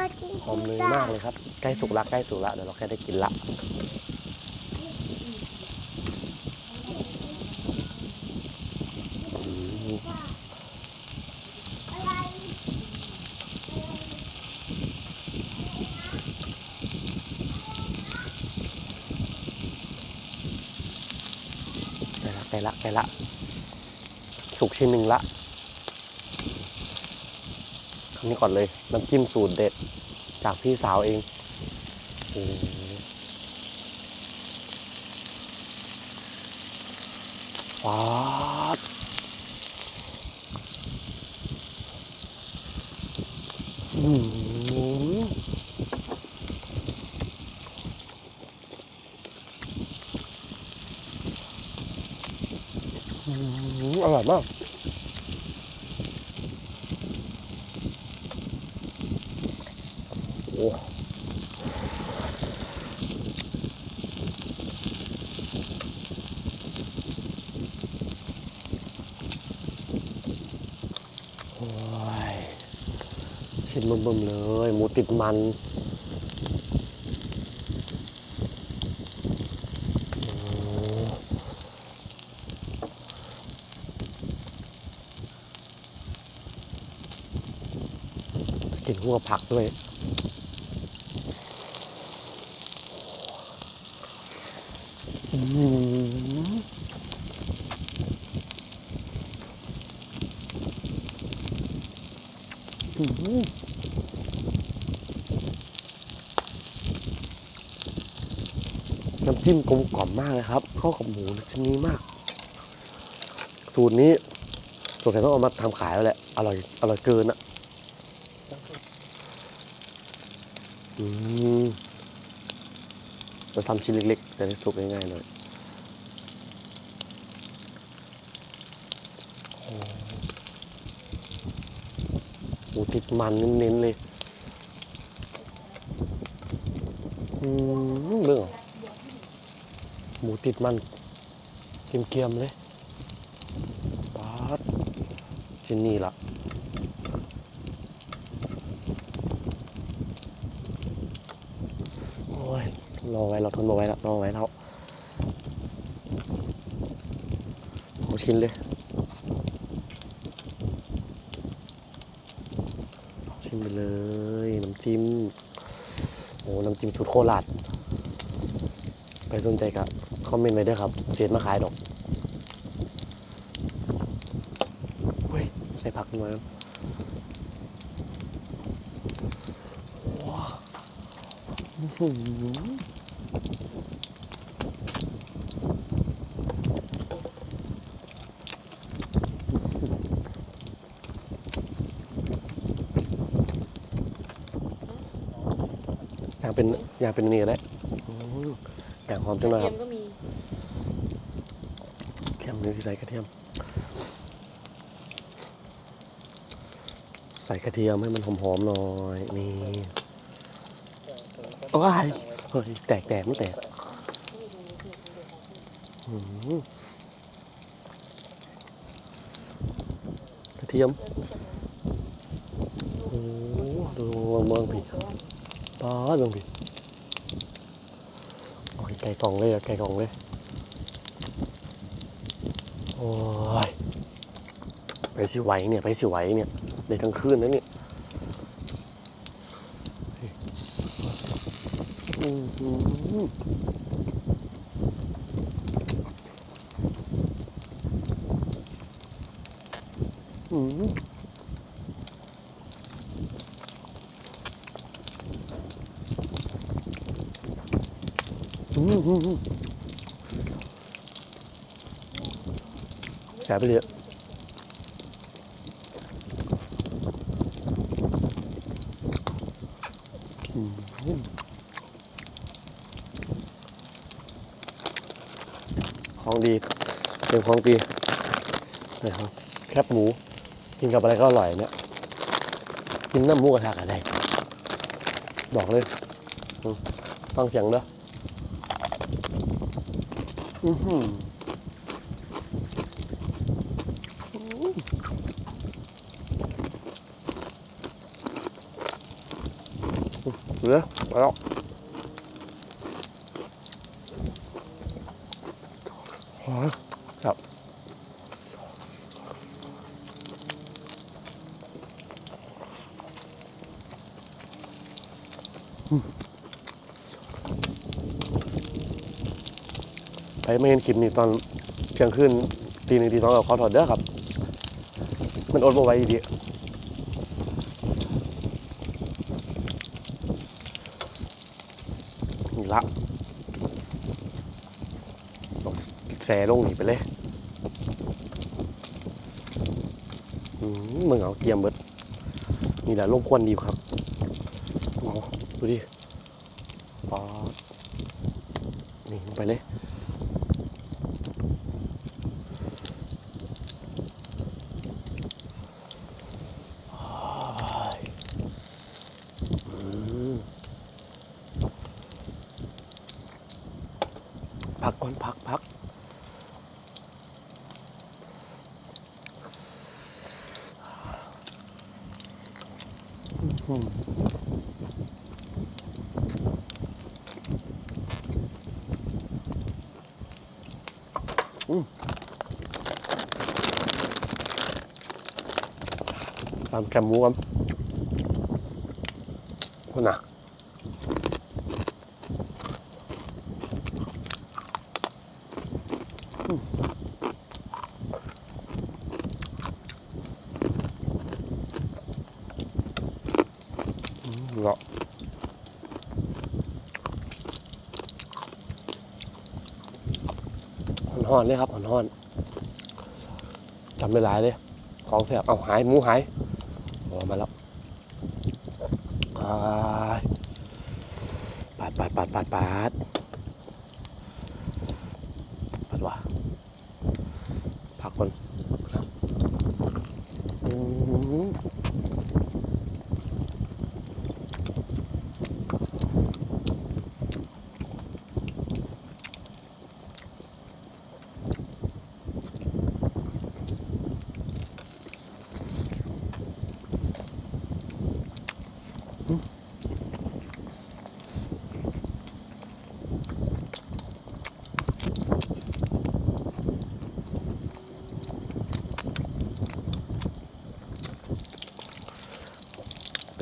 ตัวจริงหอมเนยมากเลยครับ ใกล้สุกละใกล้สุกละเดี๋ยวเราแค่ได้กินละอืมอะไรได้ละได้ละละสุกชิ้นหนึ่งละ นี้ก่อนเลยน้ำจิ้มสูตรเด็ดจากพี่สาวเองโอ้ว้าวอร่อยมาก โอ้โอ้ย ชิ้นบึมๆเลย หมูติดมันกินหัวผักด้วย อืมอืม น้ำจิ้มกลมกล่อมมากเลยครับ เข้ากับหมูชิ้นนี้มาก สูตรนี้สงสัยต้องเอามาทำขายแล้วแหละ อร่อย อร่อยเกินอะอืมเราทำชิ้นเล็กๆ จะได้สุกง่ายๆหน่อย ติดมันเน้นๆเลยอืมเรื่องหมูติดมันเกรียมๆเลยป๊าดชิ้นนี้ละโอ้ยรอไว้เราทนรอไว้แล้วรอไว้แล้วขอชิ้นเลย ชิมไปเลย น้ำจิ้ม โอ้น้ำจิ้มสูตรโคราชไปสนใจกับคอมเมนต์ไว้ด้วยครับ เสียมาขายดอกเฮ้ยใส่ผักมาว้าว อื้อหืออยากเป็นอยากเป็นนี่ก็ได้อืมอยากหอมจังเลยเทีคยรับมก็มีกระเทียมนี่ใส่กระเทียม ใส่กระเทียมให้มันหอมๆหน่อยนี่ว้ายเฮ้ยแตกแตกไม่แตกอืมกระเทียม โอ้ดูเมืองผิด ป้าดเมืองผิดโอ้ยไก่กล่องเลยอะไก่กล่องเลย โอ้ย ไปสิไหวเนี่ย ไปสิไหวเนี่ยในกลางคืนนะเนี่ยอื้อหืออื้อหืออื้อหือ แสบไปเลยอะอืมของดีเป็นของดีนะครับแคบหมู กินกับอะไรก็อร่อยเนี่ยกินน้ำมูกระทะอะไรบอกเลย ฟังเสียงเด้อ อือหือเหลือไปแล้วหอมครับอืม ไปไม่เห็นคลิปนี้ตอนเที่ยงคืนตีหนึ่งตีสองกับขอถอดเด้อครับ มันอดบ่ไหว้ดีนี่ละต้องแสลงนี่ไปเลยมึงเอาเกียมเบิดนี่แหละลงควันดีครับดูดิปอดนี่ไปเลย อืม พักก่อนพักพักอื้อหืออืม ตามแคมหมูกันคนน่ะ เงาะห่ อนๆเลยครับห่อนๆจำไม่หลายเลย ของแสบเอาหายหมูหายออกมาแล้วอ่ายปาดปาดปาดปาดปาดปาดว่ะพักคน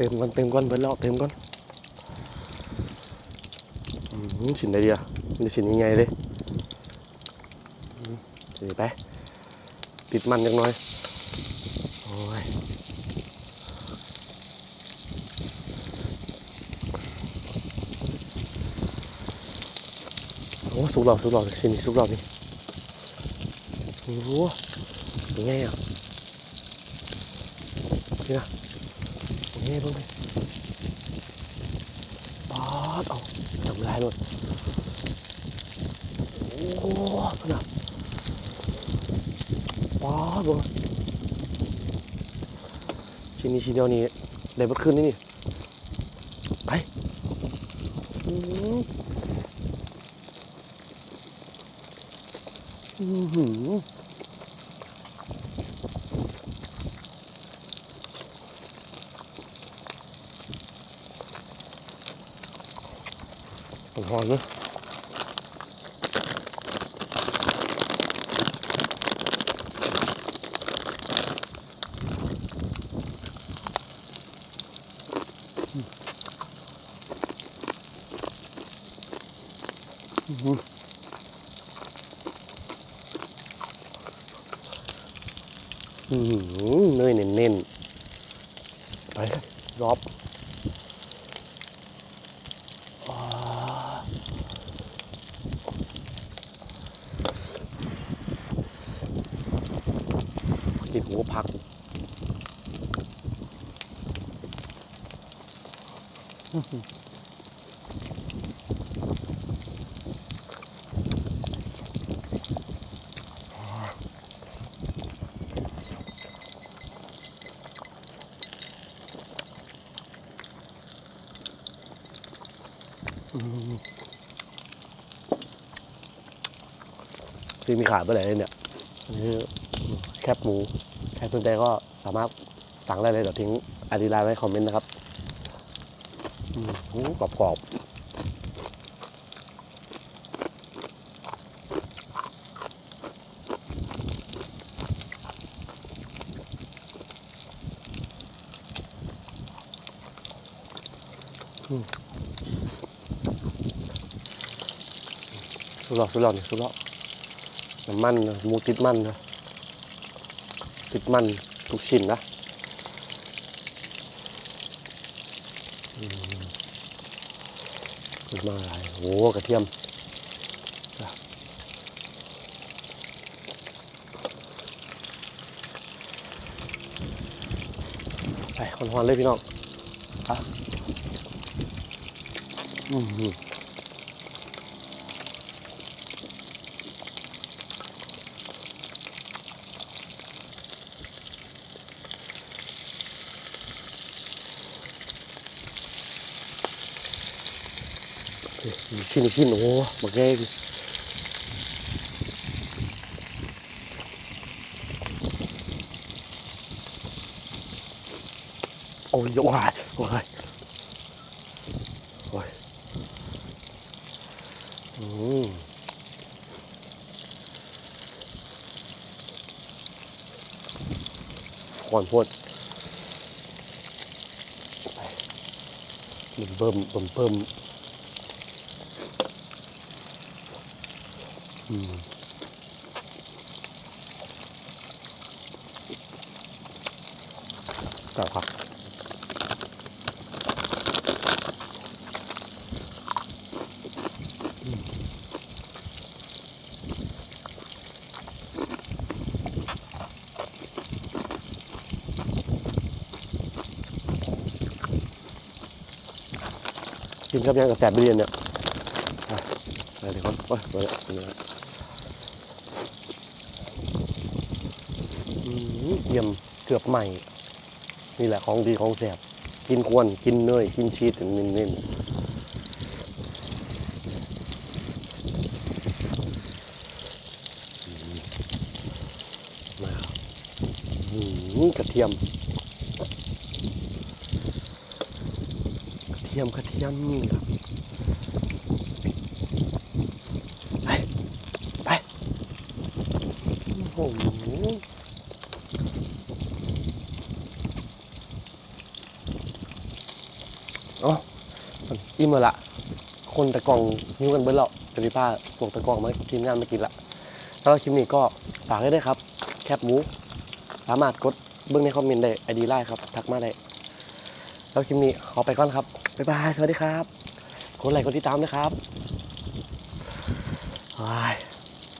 เต็มก่อนเต็มก่อนเบิดแล้วเต็มก่อนอืมสินได้ดีอะมันสินยังไงเลยอืมสิไป ติดมันจังน้อยโอ้ยโอ้สุกหลอกสุกหลอกสินี่สุกหลอกนี่โอ้โหยังไงอะนี่นะ นี่เพิ่งปปอดเอาทำลายหมดโอ้โหขนาดปอดบงชิ้นนี้ชิ้นเดียวนี้ได้บัดขึ้นนี่นี่ ไปอืมอื้อหือ หอมๆเนอะอื้อหืออื้อหือเนยเน้นๆไปรอบ กินหัวผัก ที่มีขายเมื่อไหร่เนี่ยนี่ แคบหมู ใครสนใจก็สามารถสั่งได้เลยเดี๋ยวทิ้งอาดีไลน์ไว้คอมเมนต์นะครับอืมหูกรอบกรอบสุดหลอดสุดหลอดนี่สุดหลอดน้ำมันหมูติดมันนะ ติดมันทุกชิ้นนะขึ้นมาอะไรโอ้กระเทียมจ้ะไปคนฮอนๆเลยพี่น้องอะอืม ชิ้นชิ้นโอ้บักแง่โอ้ยโอ้ยโอ้ยโอ้ยอืมก่อนพูดไปเบิ่มเบิ่มเบิ่ม อืมกลับครับกินกับยังกับแสบเรียนเนี่ยไปเดี๋ยวก่อนโอ้ยไปเลยไป เอี่ยมเกือบใหม่ นี่แหละของดีของแสบกินควนกินเนยกินชีสเน้นๆอืมมาอืมกระเทียม กระเทียมกระเทียมนี่ครับไปไปโอ้โห อ๋ออิ่มแล้วละคนตะกองหิ้วกันเบิ้ลแล้วจะพี่ป้าส่งตะกองมาทีมงานมากินละแล้วคลิปนี้ก็ฝากไว้ด้วยครับ แคบหมูสามารถกดเบื้องในคอมเมนต์ได้ไอดีไลน์ครับทักมาได้แล้วคลิปนี้ขอไปก่อนครับบ๊ายบายสวัสดีครับกดไลค์กดติดตามนะครับ